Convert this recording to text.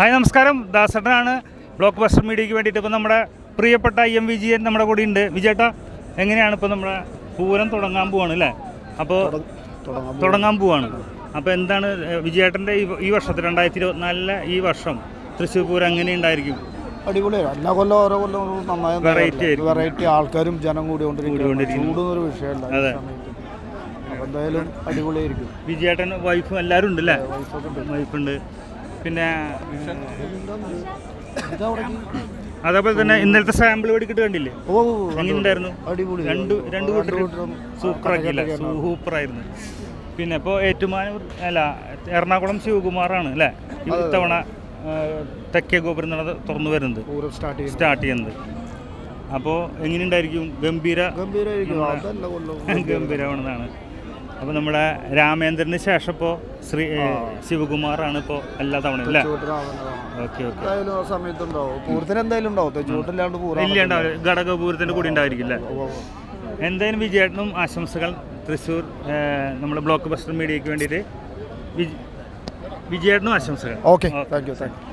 Hi നമസ്കാരം. ദാസേട്ടനാണ് block buster മീഡിയയ്ക്ക് വേണ്ടിയിട്ട് ഇപ്പോൾ നമ്മുടെ പ്രിയപ്പെട്ട ഐ എം വിജയൻ നമ്മുടെ കൂടെ ഉണ്ട്. വിജേട്ട എങ്ങനെയാണ് ഇപ്പോൾ നമ്മുടെ പൂരം തുടങ്ങാൻ പോവാണ് അല്ലേ? അപ്പോൾ തുടങ്ങാൻ പോവാണ്. അപ്പോൾ എന്താണ് വിജയേട്ടന്റെ ഈ വർഷത്തിൽ രണ്ടായിരത്തി ഇരുപത്തിനാലിലെ ഈ വർഷം തൃശ്ശൂർ പൂരം എങ്ങനെ ഉണ്ടായിരിക്കും? അടിപൊളിയാണ് എല്ലാ കൊല്ലം ഓരോ കൊല്ലം നന്നായി വെറൈറ്റി. വെറൈറ്റി ആൾക്കാരും ജനം കൂടി. ചൂടുന്നൊരു വിഷയമല്ല. എന്തായാലും അടിപൊളിയായിരിക്കും. വിജയേട്ടൻ വൈഫും എല്ലാവരും ഉണ്ട് അല്ലേ വൈഫ് ഉണ്ട്. വൈഫുണ്ട്. പിന്നെ അതേപോലെ തന്നെ ഇന്നലത്തെ സാമ്പിൾ മേടിക്കിട്ട് കണ്ടില്ലേ? എങ്ങനെയുണ്ടായിരുന്നു? രണ്ട് രണ്ട് കൂട്ടരും സൂപ്പർ ആക്കിയില്ല സൂപ്പറായിരുന്നു. പിന്നെ ഇപ്പോൾ ഏറ്റുമാനൂർ അല്ല എറണാകുളം ശിവകുമാറാണ് അല്ലേ? ഇത്തവണ തെക്കേ ഗോപുരം നട തുറന്നു വരുന്നത്. സ്റ്റാർട്ട് ചെയ്യുന്നത്. അപ്പോൾ എങ്ങനെയുണ്ടായിരിക്കും? ഗംഭീര ഗംഭീരമാണെന്നാണ്. അപ്പോൾ നമ്മുടെ രാമേന്ദ്രന് ശേഷം ഇപ്പോൾ ശ്രീ ശിവകുമാറാണ് ഇപ്പോ എല്ലാ തവണയും അല്ലേ? Okay okay. എന്തായാലും ഉണ്ടാവും. ഉണ്ടാവില്ല ഘടകപൂരത്തിന്റെ കൂടി ഉണ്ടായിരിക്കില്ല എന്തായാലും വിജയേട്ടനും ആശംസകൾ. തൃശ്ശൂർ നമ്മുടെ ബ്ലോക്ക് ബസ്റ്റർ മീഡിയയ്ക്ക് വേണ്ടിയിട്ട് വിജ്- വിജയേട്ടനും ആശംസകൾ. Okay. Thank you thank you.